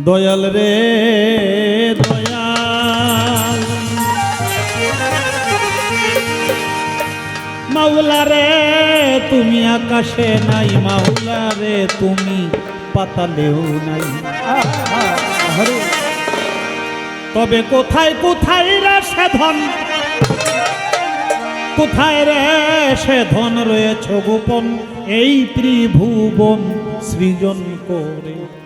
দয়াল রে দয়াল। রে, তুমি আকাশে নাই, মাওলা রে, তুমি পাতালেও নাই। তবে কোথায় কোথায় রে সে ধন কোথায় রে সে ধন রয়েছ গোপন? এই ত্রিভুবন সৃজন করে।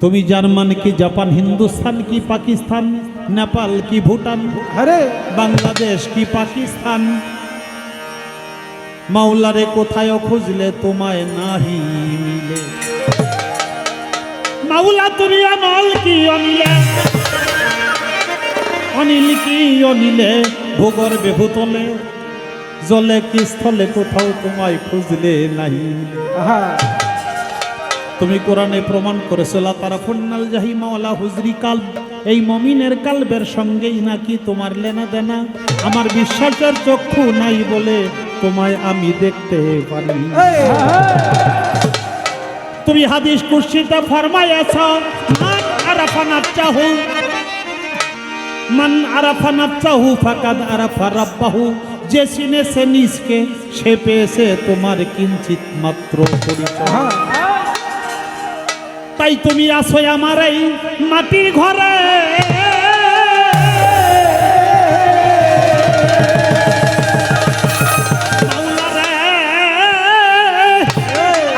তুমি জার্মান কি জাপান হিন্দুস্তান কি পাকিস্তান নেপাল কি ভুটান আরে। বাংলাদেশ কি পাকিস্তান? মাওলারে কোথায় খুঁজলে তোমায় নাহি মিলে? মাওলা তুমি অনল কি অনিলে? অনিল কি অনিলে? ভোগর বেভূতলে জলে কি স্থলে কোথাও তোমায় খুঁজলে নাহি আহা। তুমি কোরআনে প্রমাণ করেছ তারা ফুন্নাল জাহি মাওলা হুজরি কাল এই মমিনের কালবের সঙ্গেই নাকি তোমার লেনা দেনা আমার বিশ্বাসের চক্ষু নাই বলে তোমায় আমি দেখতে পারি। তুমি হাদিস কুর্সিতে ফরমাইয়াছ মান মান আরাফা নাফসাহু ফাকাদ আরাফা রাব্বাহু। যে চিনেছে নিজকে, সে পেয়েছে তোমার কিঞ্চিত মাত্র পরিচয়। তাই তুমি আসো আমার এই মাটির ঘরে।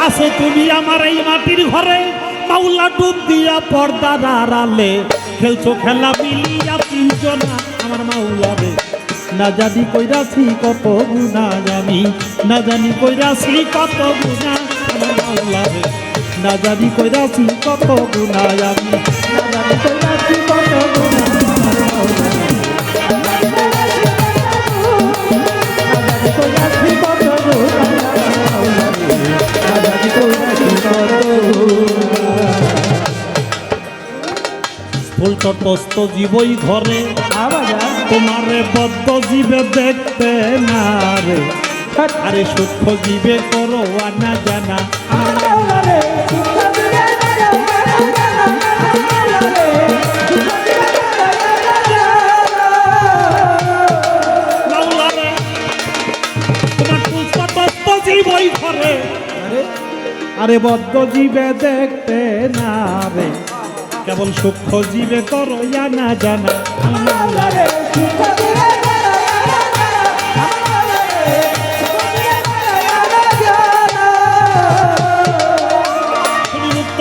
আসো তুমি আমার এই মাটির ঘরে। মাওলা ডুব দিয়া পর্দার আড়ালে খেলছো খেলা মিলিয়া তিনজনা আমার মাওলা রে না জানি কইরাছি কত গুণা আমি না জানি কইরাছি কত গুণা না জানি কইরাছি কত গুণা আমি। না জানি কইরাছি কত তটস্থ জীবই ঘরে তোমারে বদ্ধ জীবে দেখতে না রে। আরে সূক্ষ্ম জীবে করো আনা জানা। আরে বদ্ধ জীবে দেখতে না রে। কেবল সূক্ষ্ম জীবে করো আনা জানা।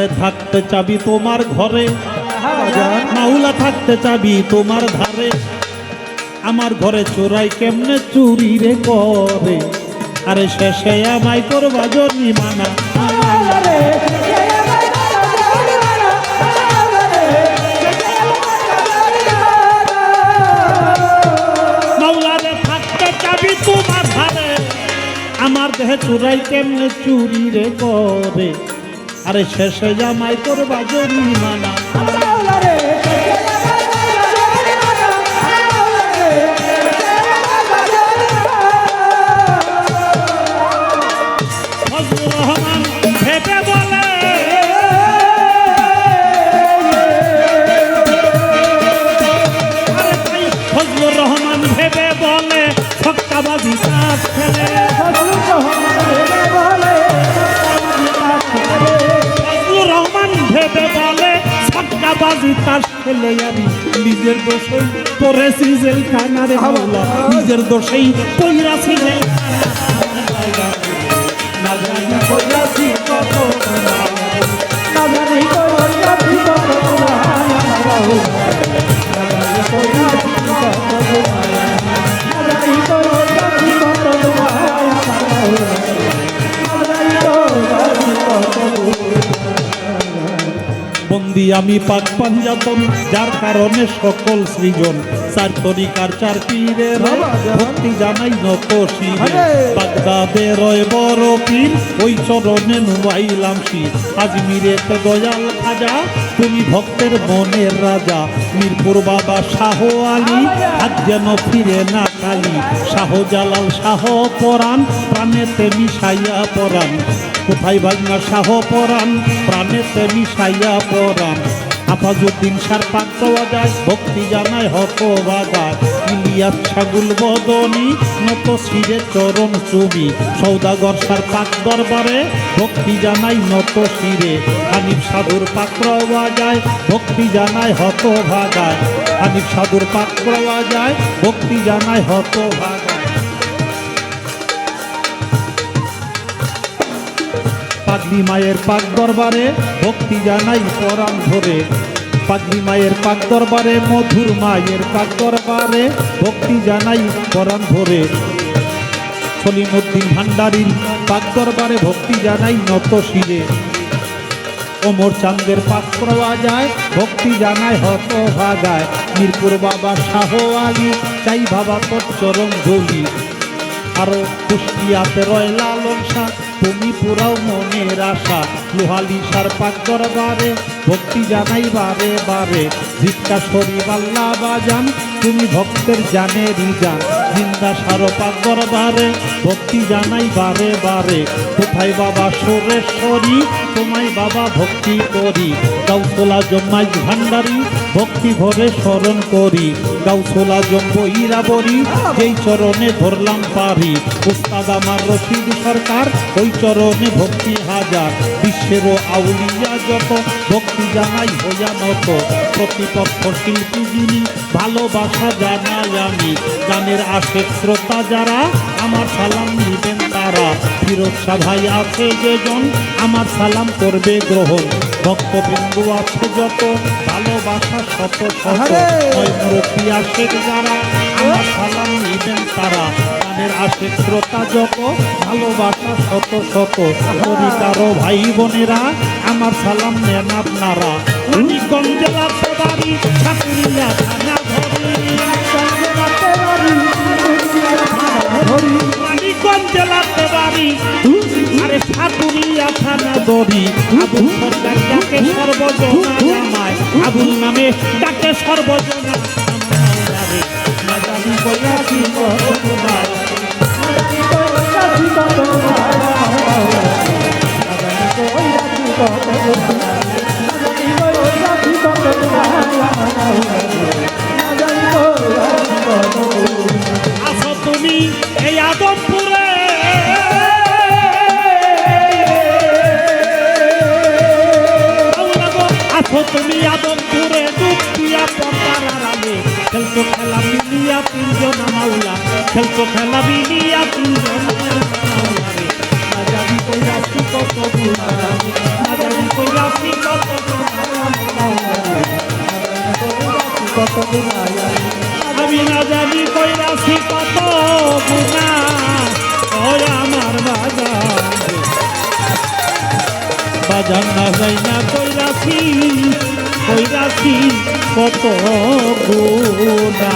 আরে থাকতে চাবি তোমার ঘরে। মাওলা থাকতে চাবি তোমার ধারে। আমার ঘরে চোরাই কেমনে চুরি রে করে। আরে শেষে আমায় করবা জনি মানা মাওলা থাকতে চাবি তোমার ধারে। আমার দেহে চোরাই কেমনে চুরি রে করে। আরে শেষে জামাই করবা জনি ছক্কাবাজি তাস আমি নিজের দোষেই পড়েছি জেলখানা রে মাওলা নিজের দোষেই পইরাছি জেলখানা না জানি না জানি আমি পাক পাঞ্জাতন যার কারণে সকল সৃজন চার তরিকার চার পীরের ভক্তি জানাই নত শিরে। বাগদাদে রয় বড় পীর ওই চরণে নুবাইলাম শির। আজমিরে দয়াল খাজা তুমি ভক্তের মনের রাজা। মিরপুর বাবা শাহ আলী আজ যেন ফিরে না কালী। শাহ জালাল শাহ পরাণ প্রাণেতে মিশাইয়া পরাণ। কোথায় বাজনা শাহ পরাণ, প্রাণেতে মিশাইয়া পরাণ। আফাজুদ্দিন সার পাক পাওয়া যায় ভক্তি জানায় হত বাজায় ইলিয়াস ছাগুল বদনি নত শিরে চরণ চুমি। সৌদাগর সার পাক দরবারে ভক্তি জানাই নত শিরে হানিফ সাধুর পাক পাওয়া যায় ভক্তি জানায় হত ভাগায় হানিফ সাধুর পাক পাওয়া যায় ভক্তি জানায় হত পাগলি মায়ের পাক দরবারে ভক্তি জানাই পরাণ ধরে পাগলি মায়ের পাক দরবারে, মধুর মায়ের পাক দরবারে ভক্তি জানাই পরাণ ধরে সলিমুদ্দিন ভান্ডারীর পাক দরবারে ভক্তি জানাই নত শিরে। ওমর চান্দের পাক পাওয়া যায় ভক্তি জানায় হত ভাগায় মিরপুর বাবা শাহ আলী, চাই বাবা তোর চরণ ধলি আরও কুষ্টিয়াতে রয় লালন শাহ তুমি পুরাও মনের আশা, লোহালি সার পাক দরবারে, ভক্তি জানাই বারে বারে ভিক্ষা শরীফ আল্লাহ বাজান তুমি ভক্তের জানে জান জিন্দা সার পাক দরবারে, ভক্তি জানাই বারে বারে। কোথায় বাবা সুরেশ্বরী, তোমায় বাবা ভক্তি করি। গাউতলা জম্মাই ভান্ডারি ভক্তি ভরে স্মরণ করি। গাউতলা জম্ব ইরাবরি যেই চরণে ধরলাম পারি। উস্তাদ আমার রশিদ সরকার, ওই চরণে ভক্তি হাজার। বিশ্বের আউলিয়া যত ভক্তি জানাই হইয়া নত প্রতিপক্ষ শিল্পী যিনি ভালোবাসা জানাই আমি। গানের আশেক শ্রোতা যারা আমার সালাম নিবেন তারা। ফিরোজ শাহ ভাই আছে যেজন আমার সালাম করবে গ্রহণ। ভক্তবিন্দু আছে যত ভালোবাসা শত শত। আশেক যারা আমার সালাম নিবেন তারা। গানের আশেক শ্রোতা যত, ভালোবাসা শত শত। পরিকারও ভাই বোনেরা, আমার সালাম নেন আপনারা। আরে আবুল সর্বজনা নামে ডাকে সর্বজনা কইয়া কি। আসো খেলতো খেলা মিলিয়া তিনজন মাওলা খেলতো খেলা মিলিয়া তিনজন মাওলা রে। না জানি কইরা কি কত গুণা না জানি কইরা কি কত কত গুণা আমি না জানি কইরাছি কত গুণা ওই আমার বাজার বাজার না যাই না কইরাছি কইরাছি কত গুণা।